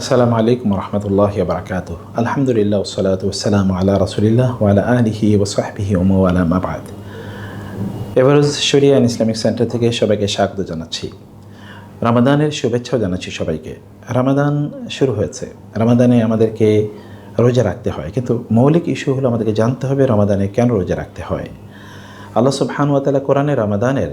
আসসালামু আলাইকুম রহমতুল্লাহ বারকাত আলহামদুলিল্লাহ ওসালাত ওসালাম আল্লাহ রসুলিল্লাহ ওয়ালা আলিহি ওসাহবিহি ওমওয়ালা মাবাদ এভারেজ শরিয়ান ইসলামিক সেন্টার থেকে সবাইকে স্বাগত জানাচ্ছি। রামাদানের শুভেচ্ছাও জানাচ্ছি সবাইকে। রামাদান শুরু হয়েছে। রামাদানে আমাদেরকে রোজা রাখতে হয়। কিন্তু মৌলিক ইস্যু হলো আমাদেরকে জানতে হবে রামাদানে কেন রোজা রাখতে হয়। আল্লাহ সুবহানুয়াতালা কোরআনে রামাদানের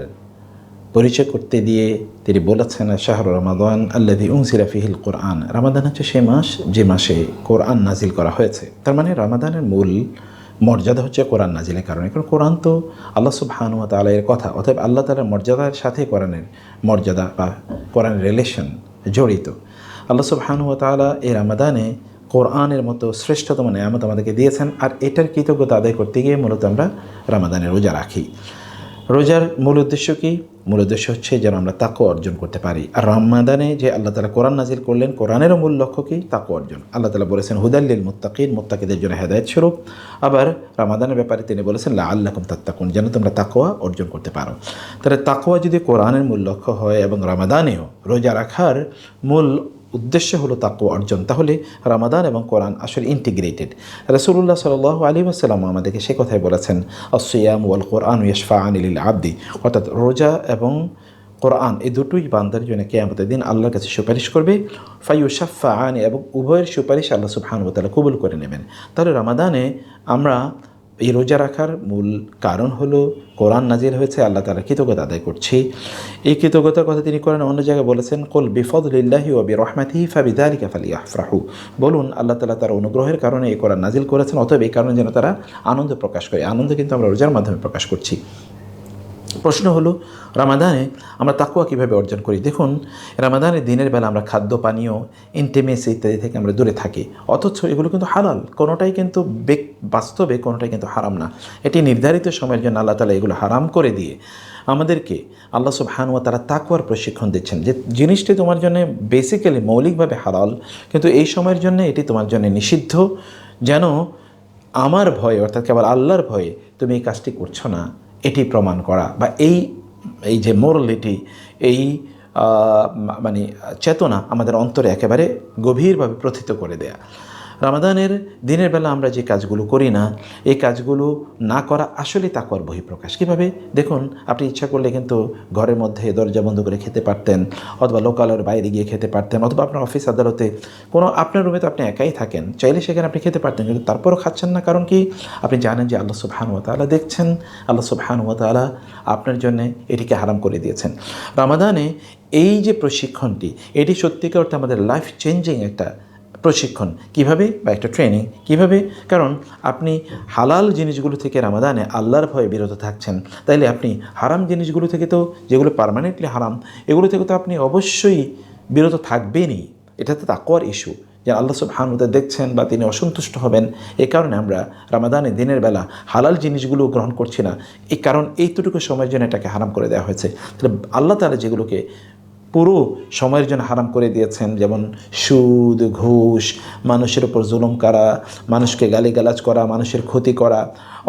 পরিচয় করতে দিয়ে তিনি বলেছেন, শাহর রমাদান আল্লাদি উংসিরা ফিহিল কোরআন। রামাদান হচ্ছে সে মাস, যে মাসে কোরআন নাজিল করা হয়েছে। তার মানে রামাদানের মূল মর্যাদা হচ্ছে কোরআন নাজিলের কারণে। কারণ কোরআন তো আল্লাহ সুবহানুয়া তালের কথা, অতএব আল্লাহ তালার মর্যাদার সাথে কোরআনের মর্যাদা বা কোরআনের রিলেশন জড়িত। আল্লাহ সুবহানুয়া তালা এই রামাদানে কোরআনের মতো শ্রেষ্ঠতম নেয়ামত আমাদেরকে দিয়েছেন, আর এটার কৃতজ্ঞতা আদায় করতে গিয়ে মূলত আমরা রামাদানের রোজা রাখি। রোজার মূল উদ্দেশ্য কি? মূল উদ্দেশ্য হচ্ছে যেন আমরা তাকো অর্জন করতে পারি। আর রমাদানে যে আল্লাহ তালা কোরআন নাজিল করলেন, কোরআনেরও মূল লক্ষ্য কি? তাকো অর্জন। আল্লাহ তালা বলেছেন হুদাল্লিল মুত্তাকিন মুত্তাকিদের জন্য হেদায়ত স্বরূপ। আবার রামাদানের ব্যাপারে তিনি বলেছেন লা আল্লাহম তাত্তাকুন যেন তোমরা তাকোয়া অর্জন করতে পারো। তাহলে তাকোয়া যদি কোরআনের মূল লক্ষ্য হয় এবং রামাদানেও রোজা রাখার মূল উদ্দেশ্য হলো তাকু অর্জন। তাহলে রামাদান এবং কোরআন আসলে ইন্টিগ্রেটেড রসুল্লাহ সাল আলী আসসালাম আমাদেরকে সে কথাই বলেছেন আসিয়াম ওয়াল কোরআন ইয়শফা আনিল আব্দি। অর্থাৎ রোজা এবং কোরআন এই দুটোই বান্দার জন্য কেয়ামতের দিন আল্লাহর কাছে সুপারিশ করবে। ফাইউসাফা আনি এবং উভয়ের সুপারিশ আল্লাহ সুবহানুতালা কবুল করে নেবেন। তাহলে রামাদানে আমরা এই রোজা রাখার মূল কারণ হলো কোরআন নাজিল হয়েছে, আল্লাহ তালা কৃতজ্ঞতা আদায় করছি। এই কৃতজ্ঞতার কথা তিনি করেন অন্য জায়গায় বলেছেন, কল বিফদুল্লাহি ও বি রহমাতি ফাবিদারি কাফালি আফরাহু বলুন, আল্লাহ তালা তার অনুগ্রহের কারণে এই কোরআন নাজিল করেছেন, অতএব এই কারণে যেন তারা আনন্দ প্রকাশ করে। আনন্দ কিন্তু আমরা রোজার মাধ্যমে প্রকাশ করছি। প্রশ্ন হলো, রামাদানে আমরা তাকুয়া কীভাবে অর্জন করি? দেখুন রামাদানে দিনের বেলা আমরা খাদ্য, পানীয় ইন্টিমেসি ইত্যাদি থেকে আমরা দূরে থাকি। অথচ এগুলো কিন্তু হালাল, কোনোটাই কিন্তু বেক, বাস্তবে কোনোটাই কিন্তু হারাম না। এটি নির্ধারিত সময়ের জন্য আল্লাহ তালা এগুলো হারাম করে দিয়ে আমাদেরকে আল্লাহ সব হানুয়া তারা তাকুয়ার প্রশিক্ষণ দিচ্ছেন যে জিনিসটি তোমার জন্য বেসিক্যালি মৌলিকভাবে হালাল, কিন্তু এই সময়ের জন্য এটি তোমার জন্য নিষিদ্ধ। যেন আমার ভয়ে, অর্থাৎ কেবল আল্লাহর ভয়ে তুমি এই কাজটি করছ না। এটি প্রমাণ করা বা এই এই যে মোরালিটি এই মানে চেতনা আমাদের অন্তরে একেবারে গভীরভাবে প্রথিত করে দেয়া। রামাদানের দিনের বেলা আমরা যে কাজগুলো করি না, এই কাজগুলো না করা আসলে তাকওয়ার বহিঃপ্রকাশ। কীভাবে? দেখুন, আপনি ইচ্ছা করলে কিন্তু ঘরের মধ্যে দরজা বন্ধ করে খেতে পারতেন, অথবা লোকালের বাইরে গিয়ে খেতে পারতেন, অথবা আপনার অফিস আদালতে কোনো আপনার রুমে তো আপনি একাই থাকেন, চাইলে সেখানে আপনি খেতে পারতেন, কিন্তু তারপরও খাচ্ছেন না। কারণ কি? আপনি জানেন যে আল্লাহ সুবহানুয়া তালা দেখছেন, আল্লাহ সুবহানুয়া তালা আপনার জন্য এটিকে হারাম করে দিয়েছেন। রামাদানে এই যে প্রশিক্ষণটি, এটি সত্যিকার অর্থে আমাদের লাইফ চেঞ্জিং একটা প্রশিক্ষণ। কীভাবে? বা একটা ট্রেনিং কীভাবে? কারণ আপনি হালাল জিনিসগুলো থেকে রামাদানে আল্লাহর ভয়ে বিরত থাকছেন। তাইলে আপনি হারাম জিনিসগুলো থেকে তো, যেগুলো পারমানেন্টলি হারাম, এগুলো থেকে তো আপনি অবশ্যই বিরত থাকবেনই। এটা তো তাকওয়ার ইস্যু যে আল্লাহ সব হানুদা দেখছেন বা তিনি অসন্তুষ্ট হবেন এই কারণে আমরা রামাদানে দিনের বেলা হালাল জিনিসগুলো গ্রহণ করছি না। এই কারণ এইটুকু সময়ের জন্য এটাকে হারাম করে দেওয়া হয়েছে। তাহলে আল্লাহ তালা যেগুলোকে পুরো সময়ের জন্য হারাম করে দিয়েছেন, যেমন সুদ, ঘুষ, মানুষের উপর জুলুম করা, মানুষকে গালিগালাজ করা, মানুষের ক্ষতি করা,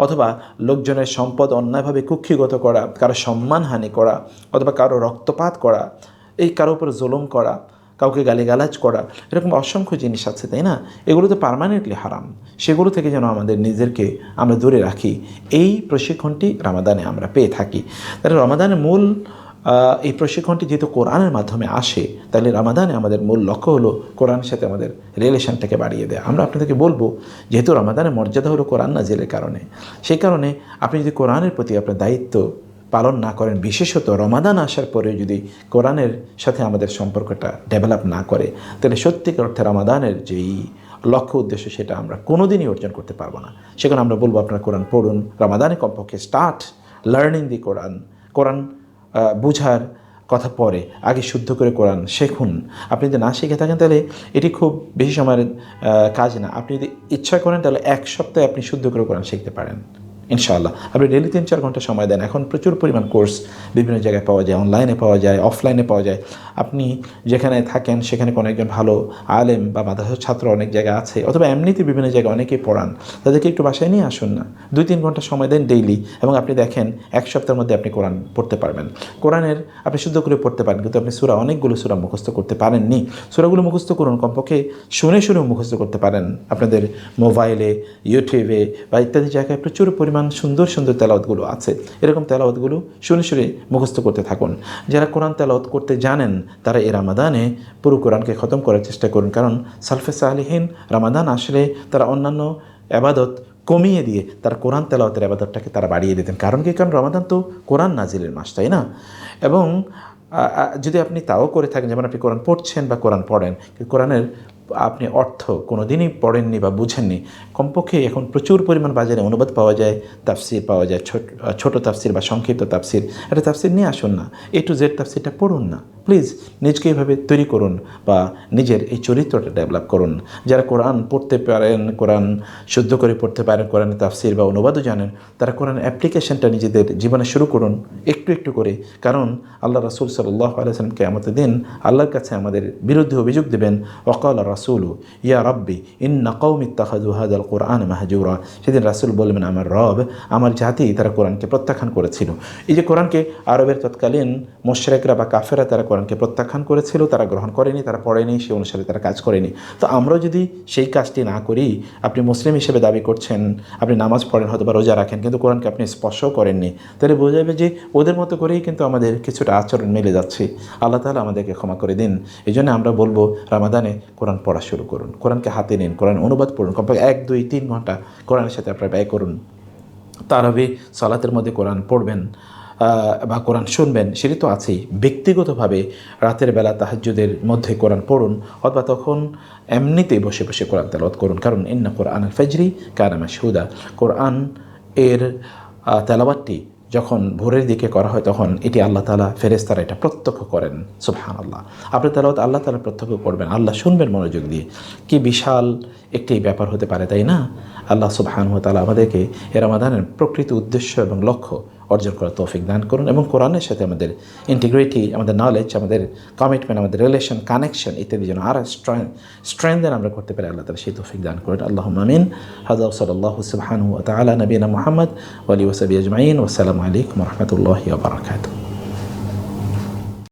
অথবা লোকজনের সম্পদ অন্যায়ভাবে কুক্ষিগত করা, কারও সম্মানহানি করা, অথবা কারও রক্তপাত করা, এই কারও উপর জুলুম করা, কাউকে গালিগালাজ করা, এরকম অসংখ্য জিনিস আছে, তাই না? এগুলো তো পারমানেন্টলি হারাম। সেগুলো থেকে যেন আমাদের নিজেদেরকে আমরা দূরে রাখি। এই প্রশিক্ষণটি রামাদানে আমরা পেয়ে থাকি। তাহলে রমাদানের মূল এই প্রশিক্ষণটি যেহেতু কোরআনের মাধ্যমে আসে, তাহলে রামাদানে আমাদের মূল লক্ষ্য হলো কোরআনের সাথে আমাদের রিলেশনটাকে বাড়িয়ে দেয়। আমরা আপনাদেরকে বলব, যেহেতু রামাদানের মর্যাদা হলো কোরআন নাজিলের কারণে, সেই কারণে আপনি যদি কোরআনের প্রতি আপনার দায়িত্ব পালন না করেন, বিশেষত রমাদান আসার পরে যদি কোরআনের সাথে আমাদের সম্পর্কটা ডেভেলপ না করে, তাহলে সত্যিকার অর্থে রমাদানের যেই লক্ষ্য উদ্দেশ্য সেটা আমরা কোনোদিনই অর্জন করতে পারব না। সেখানে আমরা বলব, আপনার কোরআন পড়ুন রামাদানে কমপক্ষে স্টার্ট লার্নিং দি কোরআন কোরআন বুঝার কথা পরে আগে শুদ্ধ করে কোরআন শেখুন। আপনি যদি না শিখে থাকেন, তাহলে এটি খুব বেশি সময়ের কাজ না। আপনি যদি ইচ্ছা করেন, তাহলে এক সপ্তাহে আপনি শুদ্ধ করে কোরআন শিখতে পারেন। ইনশাআল্লাহ। আপনি ডেলি তিন চার ঘণ্টা সময় দেন। এখন প্রচুর পরিমাণ কোর্স বিভিন্ন জায়গায় পাওয়া যায় অনলাইনে পাওয়া যায় অফলাইনে পাওয়া যায়। আপনি যেখানে থাকেন, সেখানে কোনো একজন ভালো আলেম বা মাদ্রাসার ছাত্র অনেক জায়গায় আছে, অথবা এমনিতে বিভিন্ন জায়গায় অনেকেই পড়ান, তাদেরকে একটু বাসায় নিয়ে আসুন না। দুই তিন ঘণ্টা সময় দেন ডেইলি এবং আপনি দেখেন এক সপ্তাহের মধ্যে আপনি কোরআন পড়তে পারবেন। কোরআনের আপনি শুদ্ধ করে পড়তে পারেন, কিন্তু আপনি সুরা, অনেকগুলো সুরা মুখস্থ করতে পারেননি। সুরাগুলো মুখস্থ করুন, কমপক্ষে শুনে শুনেও মুখস্থ করতে পারেন। আপনাদের মোবাইলে ইউটিউবে বা ইত্যাদি জায়গায় প্রচুর পরিমাণ সুন্দর সুন্দর তেলাওয়াতগুলো আছে। এরকম তেলাওয়াতগুলো শুনে শুনে মুখস্থ করতে থাকুন। যারা কোরআন তেলাওয়াত করতে জানেন, তারা এ রামাদানে পুরো কোরআনকে খতম করার চেষ্টা করুন। কারণ সালফে সালিহীন রামাদান আসলে তারা অন্যান্য আবাদত কমিয়ে দিয়ে তার কোরআন তেলাওয়াতের আবাদতটাকে তারা বাড়িয়ে দিতেন। কারণ কি? কারণ রমাদান তো কোরআন নাজিলের মাস, তাই না? এবং যদি আপনি তাও করে থাকেন, যেমন আপনি কোরআন পড়ছেন বা কোরআন পড়েন, কোরআনের আপনি অর্থ কোনো দিনই পড়েননি বা বুঝেননি, কমপক্ষে এখন প্রচুর পরিমাণ বাজারে অনুবাদ পাওয়া যায়, তাফসির পাওয়া যায়, ছোট তাফসির বা সংক্ষিপ্ত তাফসির। একটা তাফসির নিয়ে আসুন না এ টু জেড তাফসিরটা পড়ুন না। প্লিজ নিজকে এভাবে তৈরি করুন বা নিজের এই চরিত্রটা ডেভেলপ করুন। যারা কোরআন পড়তে পারেন, কোরআন শুদ্ধ করে পড়তে পারেন, কোরআন তাফসির বা অনুবাদও জানেন, তারা কোরআন অ্যাপ্লিকেশনটা নিজেদের জীবনে শুরু করুন, একটু একটু করে। কারণ আল্লাহ রাসুল সাল্লাহ আলাইসালামকে আমাদের দিন আল্লাহর কাছে আমাদের বিরুদ্ধে অভিযোগ দেবেন ওকাল রাসুলু, ইয়া রব্বি, ইন্না কৌমি তাহাদু হাদাল কোরআন মাহাজুরা। সেদিন রাসুল বলবেন আমার রব, আমার জাতি, তারা কোরআনকে প্রত্যাখ্যান করেছিল। এই যে কোরআনকে আরবের তৎকালীন মোশরেকরা বা কাফেরা তারা কোরআনকে প্রত্যাখ্যান করেছিল, তারা গ্রহণ করেনি, তারা পড়েনি সে অনুসারে তারা কাজ করেনি। তো আমরাও যদি সেই কাজটি না করি, আপনি মুসলিম হিসেবে দাবি করছেন, আপনি নামাজ পড়েন হয়তো বা রোজা রাখেন, কিন্তু কোরআনকে আপনি স্পর্শও করেননি, তাহলে বোঝা যাবে যে ওদের মতো করেই কিন্তু আমাদের কিছুটা আচরণ মিলে যাচ্ছে। আল্লাহ তালা আমাদেরকে ক্ষমা করে দিন। এই জন্য আমরা বলব, রামাদানে কোরআন পড়া শুরু করুন। কোরআনকে হাতে নিন কোরআন অনুবাদ পড়ুন। কমপক্ষে এক দুই তিন ঘণ্টা কোরআনের সাথে আপনার ব্যয় করুন। তারাবি সালাতের মধ্যে কোরআন পড়বেন বা কোরআন শুনবেন সেটি তো আছেই। ব্যক্তিগতভাবে রাতের বেলা তাহাজ্জুদের মধ্যে কোরআন পড়ুন অথবা তখন এমনিতেই বসে বসে কোরআন তেলাওয়াত করুন। কারণ ইন্না কোরআন আল ফজরি কানামা সুদা কোরআন এর আহ, তেলাওয়াতটি যখন ভোরের দিকে করা হয়, তখন এটি আল্লাহ তালা ফেরেস্তারা এটা প্রত্যক্ষ করেন। সুবহান আল্লাহ আপনি তেলাওয়াত আল্লাহ তালা প্রত্যক্ষ করবেন। আল্লাহ শুনবেন মনোযোগ দিয়ে। কি বিশাল একটি ব্যাপার হতে পারে, তাই না? আল্লাহ সুবহান তালা আমাদেরকে এর রামাদানের প্রকৃত উদ্দেশ্য এবং লক্ষ্য অর্জন করার তৌফিক দান করুন এবং কোরআনের সাথে আমাদের ইন্টিগ্রিটি আমাদের নলেজ আমাদের কমিটমেন্ট আমাদের রিলেশন কানেকশন ইত্যাদি যেন আরও স্ট্রেংথেন আমরা করতে পারি আল্লাহ তালা সেই তৌফিক দান করুন। আল্লাহ মামিন হাজা সাল্লাহ সুবহানু তালা নবীনা মোহাম্মদ ওয়ালি ওসাবি আজমাইন। ওসালামু আলাইকুম রহমতুল্লাহ বারকাতুহ।